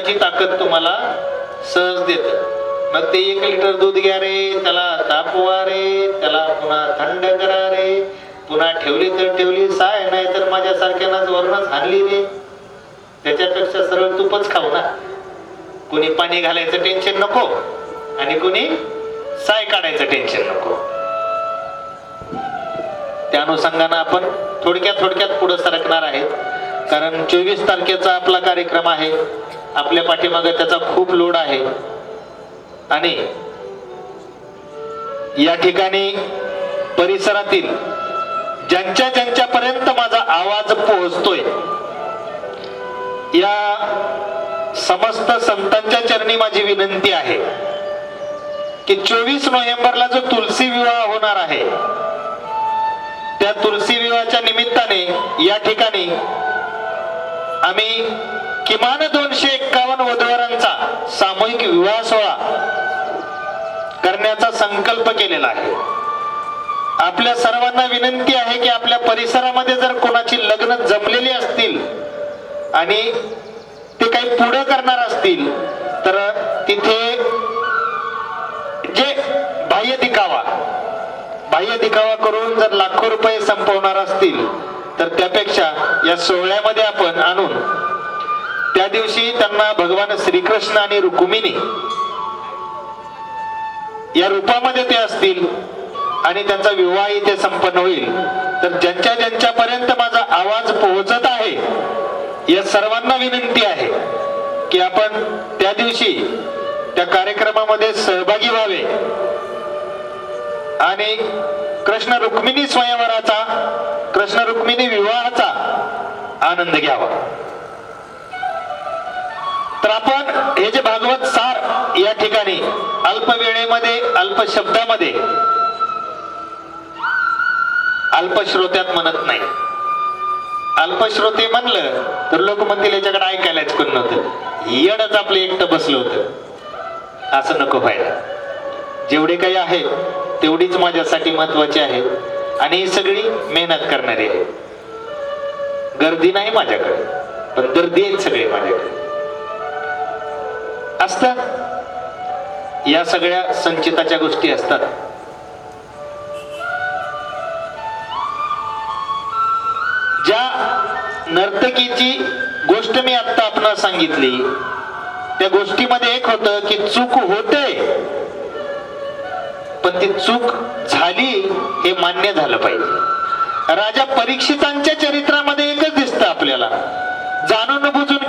ताकद तुम्हाला सहज देत. मग ते एक लिटर दूध घ्या रे त्याला तापवा रे त्याला पुन्हा थंड करा रे. पुन्हा ठेवली तर ठेवली साय नाही तर माझ्यासारख्यानाच वरणच हाणली रे. त्याच्यापेक्षा सरळ तूपच खाऊ ना. कोणी पाणी घालायचं टेन्शन नको आणि कोणी साय काढायचं टेन्शन नको. त्या अनुषंगानं आपण थोडक्यात थोडक्यात पुढे सरकणार आहे कारण चोवीस तारखेचा आपला कार्यक्रम आहे. आपल्या पाठीमागे त्याचा खूप लोड आहे. आणि या ठिकाणी परिसरातील ज्यांच्या ज्यांच्यापर्यंत माझा आवाज पोहोचतोय या समस्त संतांच्या चरणी माझी विनंती आहे की चोवीस नोव्हेंबरला जो तुलसी विवाह होणार आहे त्या तुलसी विवाहाच्या निमित्ताने या ठिकाणी आम्ही किमान दोनशे एक्कावन्न वधवारांचा सामूहिक विवाह सोहळा करण्याचा संकल्प केलेला आहे. आपल्या सर्वांना विनंती आहे की आपल्या परिसरामध्ये जर कोणाची लग्न जमलेली असतील आणि ते काही पुढं करणार असतील तर तिथे जे बाह्य दिखावा बाह्य दिखावा करून जर लाखो रुपये संपवणार असतील तर त्यापेक्षा या सोहळ्यामध्ये आपण आणून त्या दिवशी त्यांना भगवान श्रीकृष्ण आणि रुक्मिणी या रूपामध्ये ते असतील आणि त्यांचा विवाह इथे संपन्न होईल. तर ज्यांच्या ज्यांच्यापर्यंत माझा आवाज पोहोचत आहे या सर्वांना विनंती आहे की आपण त्या दिवशी त्या कार्यक्रमामध्ये सहभागी व्हावे. आणि कृष्ण रुक्मिणी स्वयंवराचा कृष्ण रुक्मिणी विवाहाचा आनंद घ्यावा. तर आपण हे जे भागवत सार या ठिकाणी अल्प वेळेमध्ये अल्प शब्दामध्ये अल्पश्रोत्यात म्हणत नाही. अल्पश्रोते म्हणलं तर लोक म्हणतील याच्याकडे ऐकायलाच कोण नव्हतं. येडच आपलं एकटं बसलं होतं. असं नको व्हायला. जेवढे काही आहे तेवढीच माझ्यासाठी महत्वाची आहे आणि ही सगळी मेहनत करणारी आहे गर्दी नाही माझ्याकडे पण गर्दी आहेत सगळे माझ्याकडे. असतात. या सगळ्या संचिताच्या गोष्टी असतात. ज्या नर्तकीची गोष्ट मी आत्ता आपण सांगितली त्या गोष्टीमध्ये एक होतं की चूक होते पण ती चूक झाली हे मान्य झालं पाहिजे. राजा परीक्षितांच्या चरित्रामध्ये एकच दिसतं आपल्याला. जाणून बुजून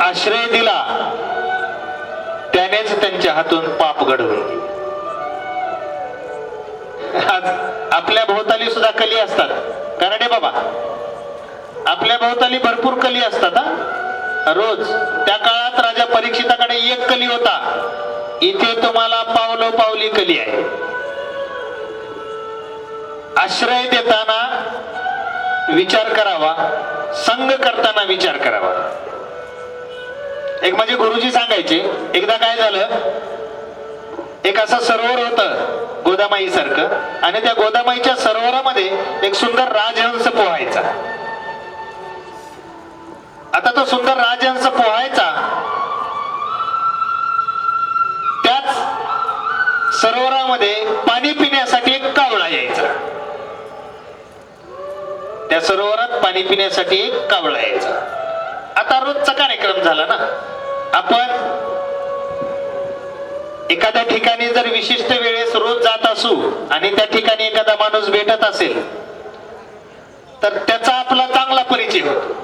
आश्रय दिला त्यानेच त्यांच्या हातून पाप घडवून आज आपल्या भोवताली सुद्धा कली असतात. कारण बाबा आपल्या भोवताली भरपूर कली असतात हा? रोज त्या काळात राजा परीक्षिताकडे एक कली होता. इथे तुम्हाला पावलो पावली कली आहे. आश्रय देताना विचार करावा संग करताना विचार करावा. एक म्हणजे गुरुजी सांगायचे एकदा काय झालं? एक असं सरोवर होतं गोदामाई सारखं आणि त्या गोदामाईच्या सरोवरामध्ये एक सुंदर राजहंस पोहायचा. आता तो सुंदर राजहंस पोहायचा त्याच सरोवरामध्ये पाणी पिण्यासाठी एक कावळा यायचा. त्या सरोवरात पाणी पिण्यासाठी एक कावळा यायचा. आता रोजचा कार्यक्रम झाला ना. आपण एखाद्या ठिकाणी जर विशिष्ट वेळेस रोज जात असू आणि त्या ठिकाणी एखादा माणूस भेटत असेल तर त्याचा आपला चांगला परिचय होतो.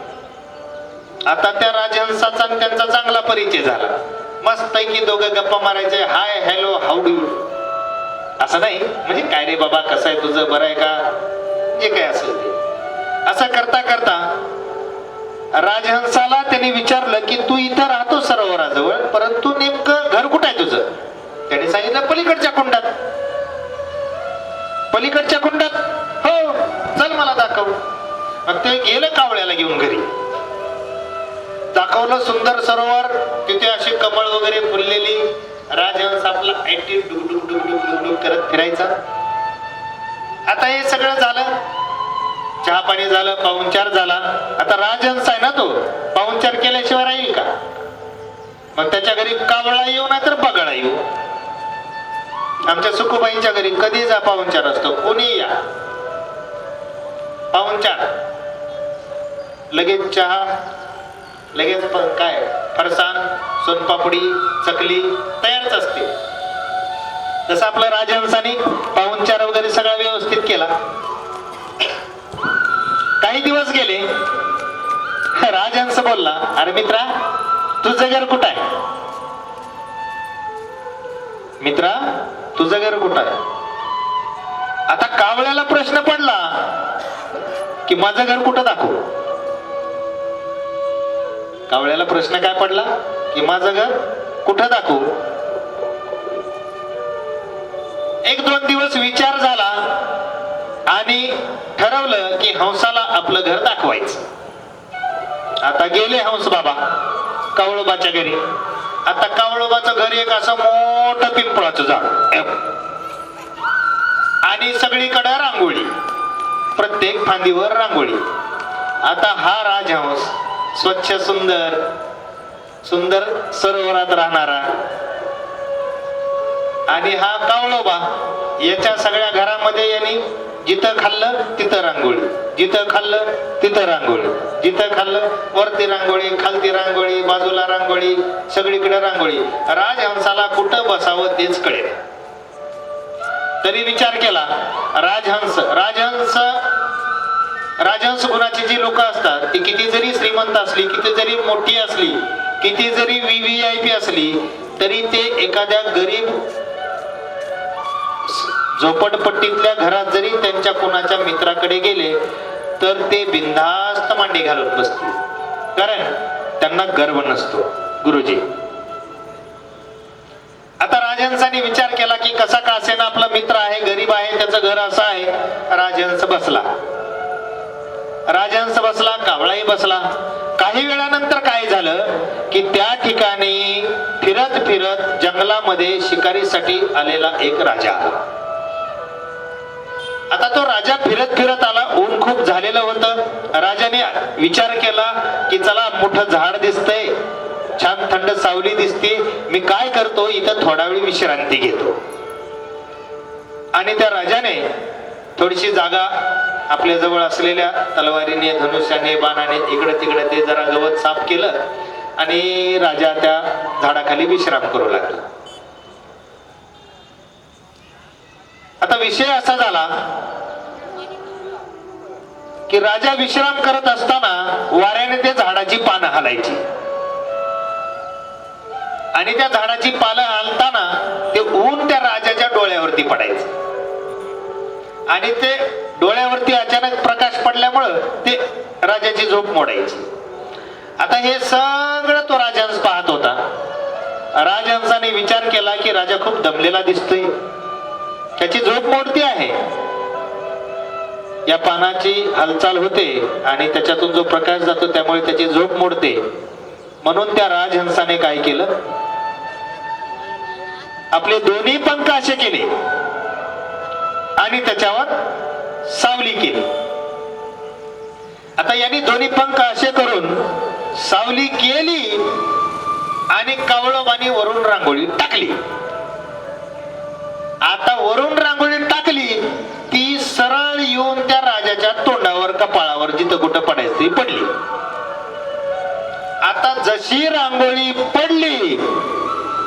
आता त्या राजहंसाचा आणि त्यांचा चांगला परिचय झाला. मस्त की दोघं गप्पा मारायचे हाय हॅलो हाऊ डू? असं नाही. म्हणजे काय रे बाबा कसं आहे तुझं? बरं आहे का? जे काय असेल ते. असं करता करता राजहंसाला त्यांनी विचारलं की तू इथं राहतो सरोवराजवळ परंतु नेमकं घर कुठं आहे तुझं? त्याने सांगितलं पलीकडच्या कुंडात. पलीकडच्या कुंडात? हो चल मला दाखव. मग ते गेलं कावळ्याला घेऊन घरी. दाखवलं सुंदर सरोवर तिथे अशी कमळ वगैरे फुललेली. राजहंस आपला ऐटी डुक डुक डुक करत फिरायचा. आता हे सगळं झालं. चहा पाणी झालं पाहुणचार झाला. आता राजहंस आहे ना तो? पाहुणचार केल्याशिवाय राहील का? मग त्याच्या घरी कावळा येऊ ना तर बगळा येऊ. आमच्या सुखूबाईंच्या घरी कधी जा पाहुणचार असतो? कोणी या? पाहुणचार. लगेच चहा लगेच काय? फरसाण सोनपापडी चकली तयारच असते. जसं आपलं राजहंसाने पाहुणचार वगैरे सगळा व्यवस्थित केला. काही दिवस गेले. राजहंस बोलला अरे मित्रा तुझं घर कुठं आहे? मित्रा तुझं घर कुठं आहे? आता कावळ्याला प्रश्न पडला की माझं घर कुठं दाखवू? कावळ्याला प्रश्न काय पडला की माझं घर कुठं दाखवू? एक दोन दिवस विचार झाला आणि ठरवलं की हंसाला आपलं घर दाखवायचं. आता गेले हंस बाबा कावळोबाच्या घरी. आता कावळोबाचं घर एक असं मोठं पिंपळाचं झाड. आणि सगळीकडे रांगोळी. प्रत्येक फांदीवर रांगोळी. आता हा राजहंस स्वच्छ सुंदर सुंदर सरोवरात राहणारा. आणि हा कावळोबा याच्या सगळ्या घरामध्ये यांनी जिथं खाल्लं तिथं रांगोळी. जिथं खाल्लं तिथं रांगोळी. जिथं खाल्लं वरती रांगोळी खालती रांगोळी बाजूला रांगोळी सगळीकडे रांगोळी. राजहंसाला कुठं बसावं तेच कळेल तरी विचार केला राजहंस राजहंस राजहंस गुणाची जी लोक असतात ती किती जरी श्रीमंत असली किती जरी मोठी असली किती जरी व्हीव्हीआयपी असली तरी ते एखाद्या गरीब झोपडपट्टीतल्या घरात जरी त्यांच्या कोणाच्या मित्राकडे गेले तर ते बिनधास्त मांडी घालत बसतील. कारण त्यांना गर्व नसतो. गुरुजी. आता राजहंसाने विचार केला की कसा का असेना आपला मित्र आहे गरीब आहे त्याचं घर असं आहे. राजहंस बसला. राजहंस बसला कावळाही बसला. काही वेळानंतर काय झालं की त्या ठिकाणी फिरत फिरत जंगलामध्ये शिकारीसाठी आलेला एक राजा आला. आता तो राजा फिरत फिरत आला. ऊन खूप झालेलं होतं. राजाने विचार केला की चला मोठं झाड दिसतंय. छान थंड सावली दिसते. मी काय करतो? इथं थोडा वेळ विश्रांती घेतो. आणि त्या राजाने थोडीशी जागा आपल्या जवळ असलेल्या तलवारीने धनुष्याने बाणाने इकडे तिकडे ते जरा गवत साफ केलं आणि राजा त्या झाडाखाली विश्राम करू लागला. आता विषय असा झाला की राजा विश्राम करत असताना वाऱ्याने ते झाडाची पानं हलायची. आणि त्या झाडाची पानं हलताना ते ऊन त्या राजाच्या डोळ्यावरती पडायचं. आणि ते डोळ्यावरती अचानक प्रकाश पडल्यामुळं ते राजाची झोप मोडायची. आता हे सगळं तो राजांस पाहत होता. राजहंसाने विचार केला की राजा खूप दमलेला दिसतोय. त्याची झोप मोडती आहे. या पानाची हालचाल होते आणि त्याच्यातून जो प्रकाश जातो त्यामुळे त्याची झोप मोडते. म्हणून त्या राजहंसाने काय केलं? आपले दोन्ही पंख असे केले. आणि त्याच्यावर सावली केली. आता यांनी दोन्ही पंख असे करून सावली केली आणि कावळोबानी वरून रांगोळी टाकली. आता वरून रांगोळी टाकली ती सरळ येऊन त्या राजाच्या तोंडावर कपाळावर जिथं कुठं पडायचं ती पडली. आता जशी रांगोळी पडली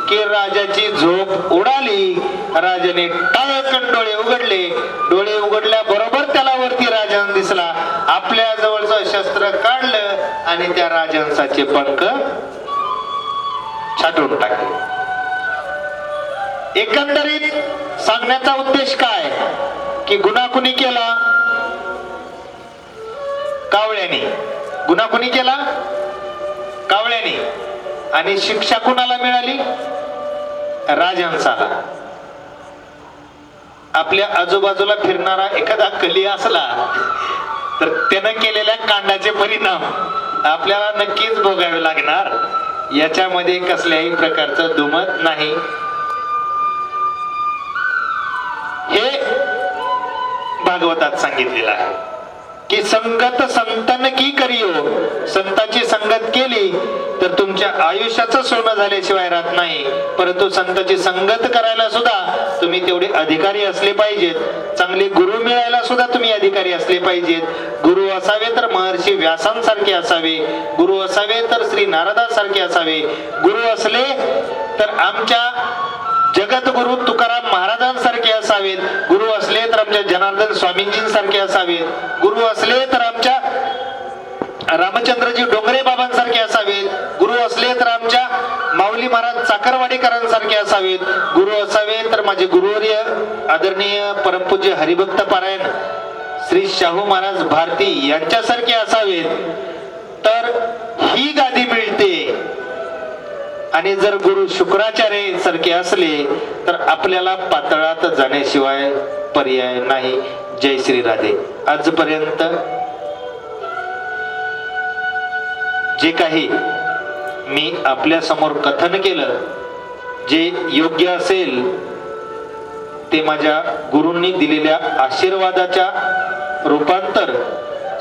की राजाची झोप उडाली राजाने टाळकन डोळे उघडले. डोळे उघडल्या बरोबर त्याला वरती राजहंस दिसला. आपल्या जवळचं शस्त्र काढलं आणि त्या राजहंसाचे पंख छाटून टाकले. एकंदरीत सांगण्याचा उद्देश काय? की गुन्हा कुणी केला? कावळ्याने. गुन्हा कुणी केला? कावळ्याने. आणि शिक्षा कुणाला मिळाली? राजहंसाला आपल्या आजूबाजूला फिरणारा एखादा कली असला तर त्यानं केलेल्या कांडाचे परिणाम आपल्याला नक्कीच भोगावे लागणार. याच्यामध्ये कसल्याही प्रकारचं दुमत नाही. भागवतात सांगितलेला आहे. की संगत संतन की करियो? संताची संगत केली तर तुमच्या आयुष्याचं सोनं झाल्याशिवाय राहत नाही. परंतु संताची संगत करायला सुद्धा तुम्ही तेवढे अधिकारी असले पाहिजेत. चांगले गुरु मिळायला सुद्धा तुम्ही अधिकारी असले पाहिजेत. गुरु असावे तर महर्षी व्यासांसारखे असावे. गुरु असावे तर श्री नारदासारखे असावे. गुरु असले तर आमच्या जगतगुरु तुकाराम महाराजांसारखे असावेत गुरु असले तर आमच्या जनार्दन स्वामींजींसारखे असावेत गुरु असले तर आमच्या रामचंद्रजी डोंगरे बाबांसारखे असावेत गुरु असले तर आमच्या माऊली महाराज चाकरवाडीकरांसारखे असावेत गुरु असावे तर माझे गुरुवर्य आदरणीय परमपूज्य हरिभक्त पारायण श्री शाहू महाराज भारती यांच्यासारखे असावेत तर ही गादी मिळते. आणि जर गुरु शुक्राचार्य सारखे असले तर आपल्याला पातळात जाण्याशिवाय पर्याय नाही. जय श्री राधे. आजपर्यंत जे काही मी आपल्यासमोर कथन केलं जे योग्य असेल ते माझ्या गुरूंनी दिलेल्या आशीर्वादाच्या रूपांतर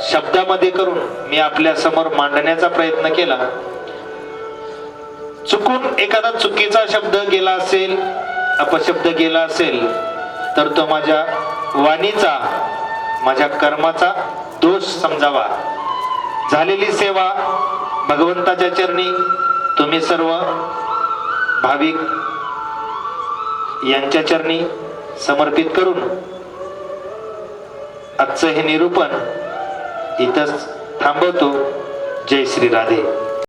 शब्दामध्ये करून मी आपल्यासमोर मांडण्याचा प्रयत्न केला. चुकून एखादा चुकीचा शब्द गेला असेल अपशब्द गेला असेल तर तो माझ्या वाणीचा माझ्या कर्माचा दोष समजावा. झालेली सेवा भगवंताच्या चरणी तुम्ही सर्व भाविक यांच्या चरणी समर्पित करून आजचं हे निरूपण इथंच थांबवतो. जय श्री राधे.